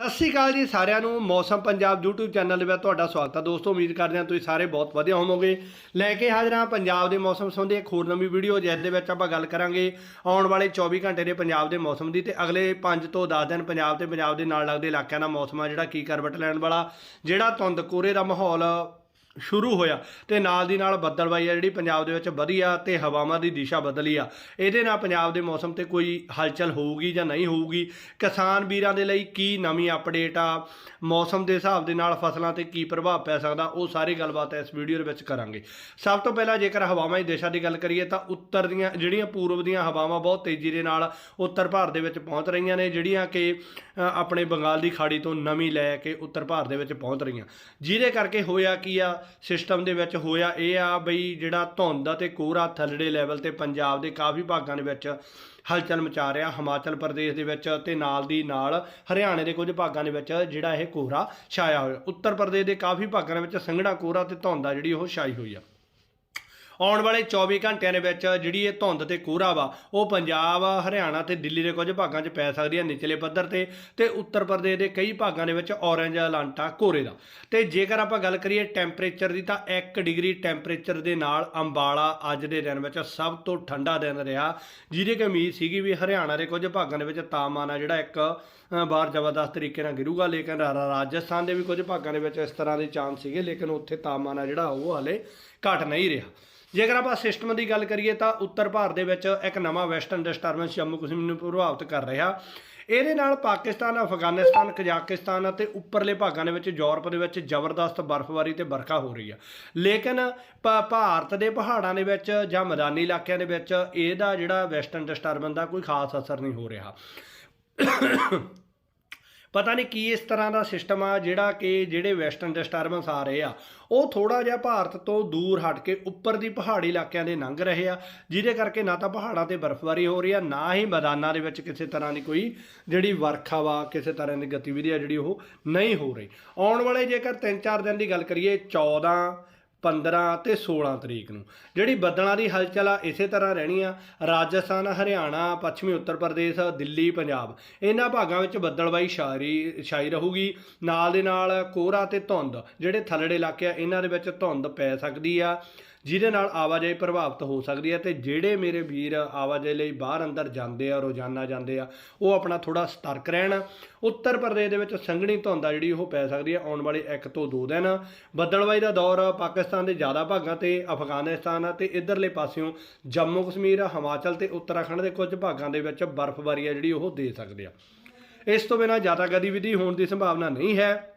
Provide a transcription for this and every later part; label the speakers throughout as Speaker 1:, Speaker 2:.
Speaker 1: ਸਤਿ ਸ਼੍ਰੀ ਅਕਾਲ ਜੀ ਸਾਰਿਆਂ ਨੂੰ, ਮੌਸਮ ਪੰਜਾਬ YouTube ਚੈਨਲ ਦੇ ਵਿੱਚ ਤੁਹਾਡਾ ਸਵਾਗਤ ਹੈ। ਦੋਸਤੋ, ਉਮੀਦ ਕਰਦੇ ਹਾਂ ਤੁਸੀਂ ਸਾਰੇ ਬਹੁਤ ਵਧੀਆ ਹੋਵੋਗੇ। ਲੈ ਕੇ ਹਾਜ਼ਰ ਹਾਂ ਪੰਜਾਬ ਦੇ ਮੌਸਮ ਸੰਬੰਧੀ ਇੱਕ ਹੋਰ ਨਵੀਂ ਵੀਡੀਓ, ਜਿਸ ਦੇ ਵਿੱਚ ਆਪਾਂ ਗੱਲ ਕਰਾਂਗੇ ਆਉਣ ਵਾਲੇ 24 ਘੰਟੇ ਦੇ ਪੰਜਾਬ ਦੇ ਮੌਸਮ ਦੀ ਤੇ ਅਗਲੇ 5 ਤੋਂ 10 ਦਿਨ ਪੰਜਾਬ ਤੇ ਪੰਜਾਬ ਦੇ ਨਾਲ ਲੱਗਦੇ ਇਲਾਕਿਆਂ ਦਾ ਮੌਸਮ ਆ ਜਿਹੜਾ ਕੀ ਕਰਵਟ ਲੈਣ ਵਾਲਾ, ਜਿਹੜਾ ਧੁੰਦ ਕੋਰੇ ਦਾ ਮਾਹੌਲ ਸ਼ੁਰੂ ਹੋਇਆ ਤੇ ਨਾਲ ਦੀ ਨਾਲ ਬੱਦਲਬਾਈ ਆ ਜਿਹੜੀ ਪੰਜਾਬ ਦੇ ਵਿੱਚ ਵਧੀਆ ਤੇ ਹਵਾਵਾਂ ਦੀ ਦਿਸ਼ਾ ਬਦਲੀ ਆ। ਇਹਦੇ ਨਾਲ ਪੰਜਾਬ ਦੇ ਮੌਸਮ ਤੇ ਕੋਈ ਹਲਚਲ ਹੋਊਗੀ ਜਾਂ ਨਹੀਂ ਹੋਊਗੀ? ਕਿਸਾਨ ਵੀਰਾਂ ਦੇ ਲਈ ਕੀ ਨਵੀਂ ਅਪਡੇਟ ਆ? ਮੌਸਮ ਦੇ ਹਿਸਾਬ ਦੇ ਨਾਲ ਫਸਲਾਂ ਤੇ ਕੀ ਪ੍ਰਭਾਵ ਪੈ ਸਕਦਾ? ਉਹ ਸਾਰੀ ਗੱਲਬਾਤ ਇਸ ਵੀਡੀਓ ਦੇ ਵਿੱਚ ਕਰਾਂਗੇ। ਸਭ ਤੋਂ ਪਹਿਲਾਂ ਜੇਕਰ ਹਵਾਵਾਂ ਦੀ ਦਿਸ਼ਾ ਦੀ ਗੱਲ ਕਰੀਏ ਤਾਂ ਉੱਤਰ ਦੀਆਂ, ਜਿਹੜੀਆਂ ਪੂਰਬ ਦੀਆਂ ਹਵਾਵਾਂ ਬਹੁਤ ਤੇਜ਼ੀ ਦੇ ਨਾਲ ਉੱਤਰ ਭਾਰਤ ਦੇ ਵਿੱਚ ਪਹੁੰਚ ਰਹੀਆਂ ਨੇ, ਜਿਹੜੀਆਂ ਕਿ ਆਪਣੇ ਬੰਗਾਲ ਦੀ ਖਾੜੀ ਤੋਂ ਨਵੀਂ ਲੈ ਕੇ ਉੱਤਰ ਭਾਰਤ ਦੇ ਵਿੱਚ ਪਹੁੰਚ ਰਹੀਆਂ। ਜਿਹਦੇ ਕਰਕੇ ਹੋਇਆ ਕੀ ਆ? ਸਿਸਟਮ ਦੇ ਵਿੱਚ ਹੋਇਆ ਇਹ ਆ ਬਈ ਜਿਹੜਾ ਧੁੰਦ ਅਤੇ ਕੋਹਰਾ ਥੱਲੜੇ ਲੈਵਲ ਤੇ ਪੰਜਾਬ ਦੇ ਕਾਫੀ ਭਾਗਾਂ ਦੇ ਵਿੱਚ ਹਲਚਲ ਮਚਾ ਰਿਹਾ। ਹਿਮਾਚਲ ਪ੍ਰਦੇਸ਼ ਦੇ ਵਿੱਚ ਤੇ ਨਾਲ ਦੀ ਨਾਲ ਹਰਿਆਣੇ ਦੇ ਕੁਝ ਭਾਗਾਂ ਦੇ ਵਿੱਚ ਜਿਹੜਾ ਇਹ ਕੋਹਰਾ ਛਾਇਆ ਹੋਇਆ। ਉੱਤਰ ਪ੍ਰਦੇਸ਼ ਦੇ ਕਾਫੀ ਭਾਗਾਂ ਦੇ ਵਿੱਚ ਸੰਘਣਾ ਕੋਹਰਾ ਤੇ ਧੁੰਦ ਆ ਜਿਹੜੀ ਉਹ ਛਾਈ ਹੋਈ ਆ। ਆਉਣ ਵਾਲੇ 24 ਘੰਟਿਆਂ ਦੇ ਵਿੱਚ ਜਿਹੜੀ ਇਹ ਧੁੰਦ ਤੇ ਕੋਹਰਾ ਵਾ, ਉਹ ਪੰਜਾਬ, ਹਰਿਆਣਾ ਤੇ ਦਿੱਲੀ ਦੇ ਕੁਝ ਭਾਗਾਂ 'ਚ ਪੈ ਸਕਦੀ ਹੈ ਨਿਚਲੇ ਪੱਧਰ ਤੇ ਤੇ ਉੱਤਰ ਪ੍ਰਦੇਸ਼ ਦੇ ਕਈ ਭਾਗਾਂ ਦੇ ਵਿੱਚ ਔਰੇਂਜ, ਅਲਾਂਟਾ ਕੋਹਰੇ ਦਾ। ਤੇ ਜੇਕਰ ਆਪਾਂ ਗੱਲ ਕਰੀਏ ਟੈਂਪਰੇਚਰ ਦੀ ਤਾਂ 1 ਡਿਗਰੀ ਟੈਂਪਰੇਚਰ ਦੇ ਨਾਲ ਅੰਬਾਲਾ ਅੱਜ ਦੇ ਦਿਨ ਵਿੱਚ ਸਭ ਤੋਂ ਠੰਡਾ ਦਿਨ ਰਿਹਾ, ਜਿਹਦੇ ਕਿ ਉਮੀਦ ਸੀਗੀ ਵੀ ਹਰਿਆਣਾ ਦੇ ਕੁਝ ਭਾਗਾਂ ਦੇ ਵਿੱਚ ਤਾਪਮਾਨ ਆ ਜਿਹੜਾ ਇੱਕ ਬਾਹਰ ਜ਼ਬਰਦਸਤ ਤਰੀਕੇ ਨਾਲ ਗਿਰੂਗਾ, ਲੇਕਿਨ ਰਾਜਸਥਾਨ ਦੇ ਵੀ ਕੁਝ ਭਾਗਾਂ ਦੇ ਵਿੱਚ ਇਸ ਤਰ੍ਹਾਂ ਦੇ ਚਾਂਸ ਸੀਗੇ, ਲੇਕਿਨ ਉੱਥੇ ਤਾਪਮਾਨ ਆ ਜਿਹੜਾ ਉਹ ਹਾਲੇ ਘਟ ਨਹੀਂ ਰਿਹਾ। ਜੇਕਰ ਆਪਾਂ ਸਿਸਟਮ ਦੀ ਗੱਲ ਕਰੀਏ ਤਾਂ ਉੱਤਰ ਭਾਰਤ ਦੇ ਵਿੱਚ ਇੱਕ ਨਵਾਂ ਵੈਸਟਰਨ ਡਿਸਟਰਬੈਂਸ ਜੰਮੂ ਕਸ਼ਮੀਰ ਨੂੰ ਪ੍ਰਭਾਵਿਤ ਕਰ ਰਿਹਾ। ਇਹਦੇ ਨਾਲ ਪਾਕਿਸਤਾਨ, ਅਫਗਾਨਿਸਤਾਨ, ਕਜ਼ਾਕਿਸਤਾਨ ਅਤੇ ਉੱਪਰਲੇ ਭਾਗਾਂ ਦੇ ਵਿੱਚ ਯੂਰਪ ਦੇ ਵਿੱਚ ਜ਼ਬਰਦਸਤ ਬਰਫ਼ਬਾਰੀ ਤੇ ਵਰਖਾ ਹੋ ਰਹੀ ਆ। ਲੇਕਿਨ ਭਾ- ਭਾਰਤ ਦੇ ਪਹਾੜਾਂ ਦੇ ਵਿੱਚ ਜਾਂ ਮੈਦਾਨੀ ਇਲਾਕਿਆਂ ਦੇ ਵਿੱਚ ਇਹਦਾ ਜਿਹੜਾ ਵੈਸਟਰਨ ਡਿਸਟਰਬੈਂਸ ਦਾ ਕੋਈ ਖਾਸ ਅਸਰ ਨਹੀਂ ਹੋ ਰਿਹਾ। ਪਤਾ ਨਹੀਂ ਕੀ ਇਸ ਤਰ੍ਹਾਂ ਦਾ ਸਿਸਟਮ ਆ ਜਿਹੜਾ ਕਿ ਜਿਹੜੇ ਵੈਸਟਰਨ ਡਿਸਟਰਬੈਂਸ ਆ ਰਹੇ ਆ, ਉਹ ਥੋੜਾ ਜਿਹਾ ਭਾਰਤ ਤੋਂ ਦੂਰ ਹਟ ਕੇ ਉੱਪਰ ਦੀ ਪਹਾੜੀ ਇਲਾਕਿਆਂ ਦੇ ਲੰਘ ਰਹੇ ਆ, ਜਿਹਦੇ ਕਰਕੇ ਨਾ ਤਾਂ ਪਹਾੜਾਂ ਤੇ ਬਰਫ਼ਬਾਰੀ ਹੋ ਰਹੀ ਆ, ਨਾ ਹੀ ਮੈਦਾਨਾਂ ਦੇ ਵਿੱਚ ਕਿਸੇ ਤਰ੍ਹਾਂ ਦੀ ਕੋਈ ਜਿਹੜੀ ਵਰਖਾ ਵਾ ਕਿਸੇ ਤਰ੍ਹਾਂ ਦੀ ਗਤੀਵਿਧੀ ਆ ਜਿਹੜੀ ਉਹ ਨਹੀਂ ਹੋ ਰਹੀ। ਆਉਣ ਵਾਲੇ ਜੇਕਰ 3-4 ਦਿਨ ਦੀ ਗੱਲ ਕਰੀਏ 14 15 ਤੇ 16 ਤਰੀਕ ਨੂੰ। ਜਿਹੜੀ ਬੱਦਲਾਂ ਦੀ ਹਲਚਲ ਆ, ਇਸੇ ਤਰ੍ਹਾਂ ਰਹਿਣੀ ਆ। ਰਾਜਸਥਾਨ, ਹਰਿਆਣਾ, ਪੱਛਮੀ ਉੱਤਰ ਪ੍ਰਦੇਸ਼, ਦਿੱਲੀ, ਪੰਜਾਬ। ਇਹਨਾਂ ਭਾਗਾਂ ਵਿੱਚ ਬੱਦਲਬਾਈ ਛਾਰੀ ਛਾਈ ਰਹੂਗੀ। ਨਾਲ ਦੇ ਨਾਲ ਕੋਹਰਾ ਤੇ ਧੁੰਦ, ਜਿਹੜੇ ਥੱਲੜੇ ਇਲਾਕੇ ਆ, ਇਹਨਾਂ ਦੇ ਵਿੱਚ ਧੁੰਦ ਪੈ ਸਕਦੀ ਆ। ਜਿਹਦੇ ਨਾਲ ਆਵਾਜਾਈ ਪ੍ਰਭਾਵਿਤ ਹੋ ਸਕਦੀ ਹੈ ਤੇ ਜਿਹੜੇ ਮੇਰੇ ਵੀਰ ਆਵਾਜਾਈ ਲਈ ਬਾਹਰ ਅੰਦਰ ਜਾਂਦੇ ਆ, ਰੋਜ਼ਾਨਾ ਜਾਂਦੇ ਆ, ਉਹ ਆਪਣਾ ਥੋੜਾ ਸਤਰਕ ਰਹਿਣ। ਉੱਤਰ ਪ੍ਰਦੇਸ਼ ਦੇ ਵਿੱਚ ਸੰਘਣੀ ਧੁੰਦ ਆ ਜਿਹੜੀ ਉਹ ਪੈ ਸਕਦੀ ਹੈ ਆਉਣ ਵਾਲੇ 1 ਤੋਂ 2 ਦਿਨ। ਬੱਦਲਬਾਈ ਦਾ ਦੌਰ ਪਾਕਿਸਤਾਨ ਦੇ ਜ਼ਿਆਦਾ ਭਾਗਾਂ ਤੇ ਅਫਗਾਨਿਸਤਾਨ ਤੇ ਇਧਰਲੇ ਪਾਸਿਓਂ ਜੰਮੂ ਕਸ਼ਮੀਰ, ਹਿਮਾਚਲ ਤੇ ਉੱਤਰਾਖੰਡ ਦੇ ਕੁਝ ਭਾਗਾਂ ਦੇ ਵਿੱਚ ਬਰਫ਼ਬਾਰੀ ਆ ਜਿਹੜੀ ਉਹ ਦੇ ਸਕਦੇ ਆ। ਇਸ ਤੋਂ ਬਿਨਾਂ ਜ਼ਿਆਦਾ ਗਤੀਵਿਧੀ ਹੋਣ ਦੀ ਸੰਭਾਵਨਾ ਨਹੀਂ ਹੈ।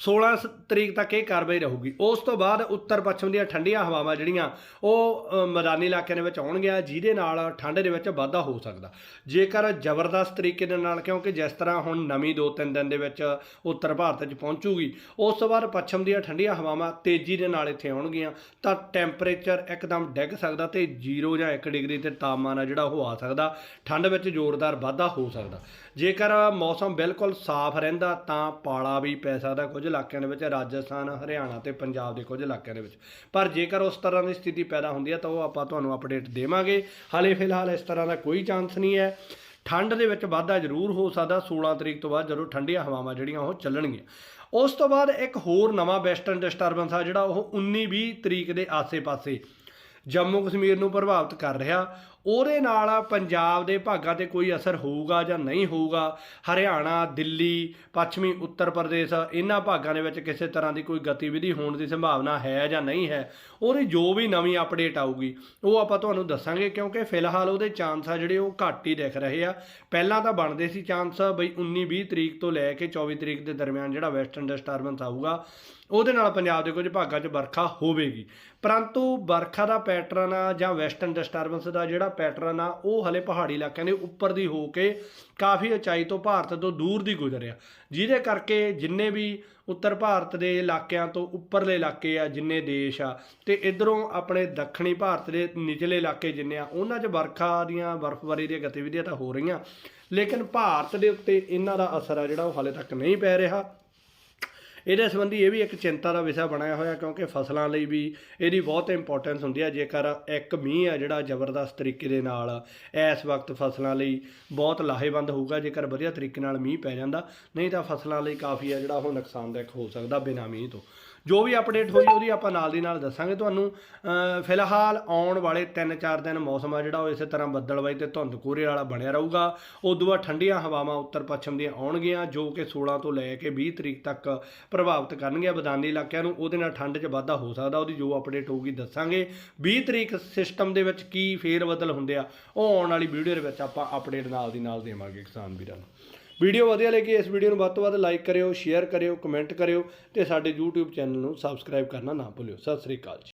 Speaker 1: 16 ਸ- ਤਰੀਕ ਤੱਕ ਇਹ ਕਾਰਵਾਈ ਰਹੂਗੀ। ਉਸ ਤੋਂ ਬਾਅਦ ਉੱਤਰ ਪੱਛਮ ਦੀਆਂ ਠੰਡੀਆਂ ਹਵਾਵਾਂ ਜਿਹੜੀਆਂ, ਉਹ ਮੈਦਾਨੀ ਇਲਾਕਿਆਂ ਦੇ ਵਿੱਚ ਆਉਣਗੀਆਂ, ਜਿਹਦੇ ਨਾਲ ਠੰਡ ਦੇ ਵਿੱਚ ਵਾਧਾ ਹੋ ਸਕਦਾ। ਜੇਕਰ ਜ਼ਬਰਦਸਤ ਤਰੀਕੇ ਦੇ ਨਾਲ, ਕਿਉਂਕਿ ਜਿਸ ਤਰ੍ਹਾਂ ਹੁਣ ਨਵੀਂ 2-3 ਦਿਨ ਦੇ ਵਿੱਚ ਉੱਤਰ ਭਾਰਤ 'ਚ ਪਹੁੰਚੂਗੀ, ਉਸ ਤੋਂ ਬਾਅਦ ਪੱਛਮ ਦੀਆਂ ਠੰਡੀਆਂ ਹਵਾਵਾਂ ਤੇਜ਼ੀ ਦੇ ਨਾਲ ਇੱਥੇ ਆਉਣਗੀਆਂ, ਤਾਂ ਟੈਂਪਰੇਚਰ ਇੱਕਦਮ ਡਿੱਗ ਸਕਦਾ ਤੇ 0 ਜਾਂ 1 ਡਿਗਰੀ ਤੇ ਤਾਪਮਾਨ ਆ ਜਿਹੜਾ ਉਹ ਆ ਸਕਦਾ। ਠੰਡ ਵਿੱਚ ਜ਼ੋਰਦਾਰ ਵਾਧਾ ਹੋ ਸਕਦਾ। ਜੇਕਰ ਮੌਸਮ ਬਿਲਕੁਲ ਸਾਫ਼ ਰਹਿੰਦਾ, ਤਾਂ ਪਾਲਾ ਵੀ ਪੈ ਸਕਦਾ ਕੁਝ। ਇਲਾਕਿਆਂ ਦੇ ਵਿੱਚ, ਰਾਜਸਥਾਨ, ਹਰਿਆਣਾ ਤੇ ਪੰਜਾਬ ਦੇ ਕੁਝ ਇਲਾਕਿਆਂ ਦੇ ਵਿੱਚ। ਪਰ ਜੇਕਰ ਉਸ ਤਰ੍ਹਾਂ ਦੀ ਸਥਿਤੀ ਪੈਦਾ ਹੁੰਦੀ ਹੈ, ਤਾਂ ਉਹ ਆਪਾਂ ਤੁਹਾਨੂੰ ਅਪਡੇਟ ਦੇਵਾਂਗੇ। ਹਾਲੇ ਫਿਲਹਾਲ ਇਸ ਤਰ੍ਹਾਂ ਦਾ ਕੋਈ ਚਾਂਸ ਨਹੀਂ ਹੈ। ਠੰਡ ਦੇ ਵਿੱਚ ਵਾਧਾ ਜ਼ਰੂਰ ਹੋ ਸਕਦਾ 16 ਤਰੀਕ ਤੋਂ ਬਾਅਦ ਜਦੋਂ ਠੰਡੀਆਂ ਹਵਾਵਾਂ ਜਿਹੜੀਆਂ ਉਹ ਚੱਲਣਗੀਆਂ। ਉਸ ਤੋਂ ਬਾਅਦ ਇੱਕ ਹੋਰ ਨਵਾਂ ਵੈਸਟਰਨ ਡਿਸਟਰਬੈਂਸ ਆ, ਜਿਹੜਾ ਉਹ 19-20 ਤਰੀਕ ਦੇ ਆਸੇ-ਪਾਸੇ ਜੰਮੂ ਕਸ਼ਮੀਰ ਨੂੰ ਪ੍ਰਭਾਵਿਤ ਕਰ ਰਿਹਾ। ਉਹਦੇ ਨਾਲ ਪੰਜਾਬ ਦੇ ਭਾਗਾਂ ਤੇ ਕੋਈ ਅਸਰ ਹੋਊਗਾ ਜਾਂ ਨਹੀਂ ਹੋਊਗਾ? ਹਰਿਆਣਾ, ਦਿੱਲੀ, ਪੱਛਮੀ, ਉੱਤਰ ਪ੍ਰਦੇਸ਼, ਇਹਨਾਂ ਭਾਗਾਂ ਦੇ ਵਿੱਚ ਕਿਸੇ ਤਰ੍ਹਾਂ ਦੀ ਕੋਈ ਗਤੀਵਿਧੀ ਹੋਣ ਦੀ ਸੰਭਾਵਨਾ ਹੈ ਜਾਂ ਨਹੀਂ ਹੈ? ਉਹਦੀ ਜੋ ਵੀ ਨਵੀਂ ਅਪਡੇਟ ਆਊਗੀ, ਉਹ ਆਪਾਂ ਤੁਹਾਨੂੰ ਦੱਸਾਂਗੇ ਕਿਉਂਕਿ ਫਿਲਹਾਲ ਉਹਦੇ ਚਾਂਸ ਆ ਜਿਹੜੇ ਉਹ ਘੱਟ ਹੀ ਦਿਖ ਰਹੇ ਆ। ਪਹਿਲਾਂ ਤਾਂ ਬਣਦੇ ਸੀ ਚਾਂਸ ਬਈ 19 20 ਤਰੀਕ ਤੋਂ ਲੈ ਕੇ 24 ਤਰੀਕ ਦੇ ਦਰਮਿਆਨ ਜਿਹੜਾ ਵੈਸਟਰਨ ਡਿਸਟਰਬੈਂਸ ਆਊਗਾ, ਉਹਦੇ ਨਾਲ ਪੰਜਾਬ ਦੇ ਕੁਝ ਭਾਗਾਂ 'ਚ ਵਰਖਾ ਹੋਵੇਗੀ। ਪਰੰਤੂ ਵਰਖਾ ਦਾ ਪੈਟਰਨ ਆ ਜਾਂ ਵੈਸਟਰਨ ਡਿਸਟਰਬੈਂਸ ਦਾ ਜਿਹੜਾ ਪੈਟਰਨ ਆ, ਉਹ ਹਲੇ ਪਹਾੜੀ ਇਲਾਕਿਆਂ ਦੇ ਉੱਪਰ ਦੀ ਹੋ ਕੇ ਕਾਫੀ ਉਚਾਈ ਤੋਂ ਭਾਰਤ ਤੋਂ ਦੂਰ ਦੀ ਗੁਜ਼ਰਿਆ ਜਿਹਦੇ ਕਰਕੇ ਜਿੰਨੇ ਵੀ ਉੱਤਰ ਭਾਰਤ ਦੇ ਇਲਾਕਿਆਂ ਤੋਂ ਉੱਪਰਲੇ ਇਲਾਕੇ ਆ, ਜਿੰਨੇ ਦੇਸ਼ ਆ, ਤੇ ਇਧਰੋਂ ਆਪਣੇ ਦੱਖਣੀ ਭਾਰਤ ਦੇ ਨਿਚਲੇ ਇਲਾਕੇ ਜਿੰਨੇ ਆ, ਉਹਨਾਂ 'ਚ ਵਰਖਾ ਦੀਆਂ, ਬਰਫ਼ਬਾਰੀ ਦੀਆਂ ਗਤੀਵਿਧੀਆਂ ਤਾਂ ਹੋ ਰਹੀਆਂ। ਲੇਕਿਨ ਭਾਰਤ ਦੇ ਉੱਤੇ ਇਹਨਾਂ ਦਾ ਅਸਰ ਆ ਜਿਹੜਾ ਉਹ ਹਾਲੇ ਤੱਕ ਨਹੀਂ ਪੈ ਰਿਹਾ। ਇਹਦੇ ਸੰਬੰਧੀ ਇਹ ਵੀ ਇੱਕ ਚਿੰਤਾ ਦਾ ਵਿਸ਼ਾ ਬਣਿਆ ਹੋਇਆ, ਕਿਉਂਕਿ ਫਸਲਾਂ ਲਈ ਵੀ ਇਹਦੀ ਬਹੁਤ ਇੰਪੋਰਟੈਂਸ ਹੁੰਦੀ ਹੈ ਜੇਕਰ ਇੱਕ ਮੀਂਹ ਆ ਜਿਹੜਾ ਜ਼ਬਰਦਸਤ ਤਰੀਕੇ ਦੇ ਨਾਲ ਇਸ ਵਕਤ ਫਸਲਾਂ ਲਈ ਬਹੁਤ ਲਾਹੇਵੰਦ ਹੋਊਗਾ, ਜੇਕਰ ਵਧੀਆ ਤਰੀਕੇ ਨਾਲ ਮੀਂਹ ਪੈ ਜਾਂਦਾ, ਨਹੀਂ ਤਾਂ ਫਸਲਾਂ ਲਈ ਕਾਫੀ ਆ ਜਿਹੜਾ ਉਹ ਨੁਕਸਾਨਦਾਇਕ ਹੋ ਸਕਦਾ ਬਿਨਾਂ ਮੀਂਹ ਤੋਂ। ਜੋ ਵੀ ਅਪਡੇਟ ਹੋਈ ਉਹਦੀ ਆਪਾਂ ਨਾਲ ਦੀ ਨਾਲ ਦੱਸਾਂਗੇ ਤੁਹਾਨੂੰ। ਫਿਲਹਾਲ ਆਉਣ ਵਾਲੇ 3-4 ਦਿਨ ਮੌਸਮ ਆ ਜਿਹੜਾ, ਉਹ ਇਸੇ ਤਰ੍ਹਾਂ ਬੱਦਲਵਾਈ ਤੇ ਧੁੰਦ ਕੋਰੇ ਵਾਲਾ ਬਣਿਆ ਰਹੂਗਾ। ਉਦੋਂ ਬਾਅਦ ਠੰਡੀਆਂ ਹਵਾਵਾਂ ਉੱਤਰ ਪੱਛਮ ਦੀਆਂ ਆਉਣਗੀਆਂ, ਜੋ ਕਿ 16 ਤੋਂ ਲੈ ਕੇ 20 ਤਰੀਕ ਤੱਕ ਪ੍ਰਭਾਵਿਤ ਕਰਨਗੀਆਂ ਬਦਾਨੀ ਇਲਾਕਿਆਂ ਨੂੰ। ਉਹਦੇ ਨਾਲ ਠੰਡ 'ਚ ਵਾਧਾ ਹੋ ਸਕਦਾ, ਉਹਦੀ ਜੋ ਅਪਡੇਟ ਹੋਊਗੀ ਦੱਸਾਂਗੇ। 20 ਤਰੀਕ ਸਿਸਟਮ ਦੇ ਵਿੱਚ ਕੀ ਫੇਰ ਬਦਲ ਹੁੰਦੇ ਆ, ਉਹ ਆਉਣ ਵਾਲੀ ਵੀਡੀਓ ਦੇ ਵਿੱਚ ਆਪਾਂ ਅਪਡੇਟ ਨਾਲ ਦੀ ਨਾਲ ਦੇਵਾਂਗੇ ਕਿਸਾਨ ਵੀਰਾਂ ਨੂੰ। ਵੀਡੀਓ ਵਧੀਆ ਲੱਗੀ ਇਸ ਵੀਡੀਓ ਨੂੰ ਵੱਧ ਤੋਂ ਵੱਧ ਲਾਈਕ ਕਰਿਓ ਸ਼ੇਅਰ ਕਰਿਓ ਕਮੈਂਟ ਕਰਿਓ ਤੇ ਸਾਡੇ YouTube ਚੈਨਲ ਨੂੰ ਸਬਸਕ੍ਰਾਈਬ ਕਰਨਾ ਨਾ ਭੁੱਲਿਓ। ਸਤਿ ਸ੍ਰੀ ਅਕਾਲ ਜੀ।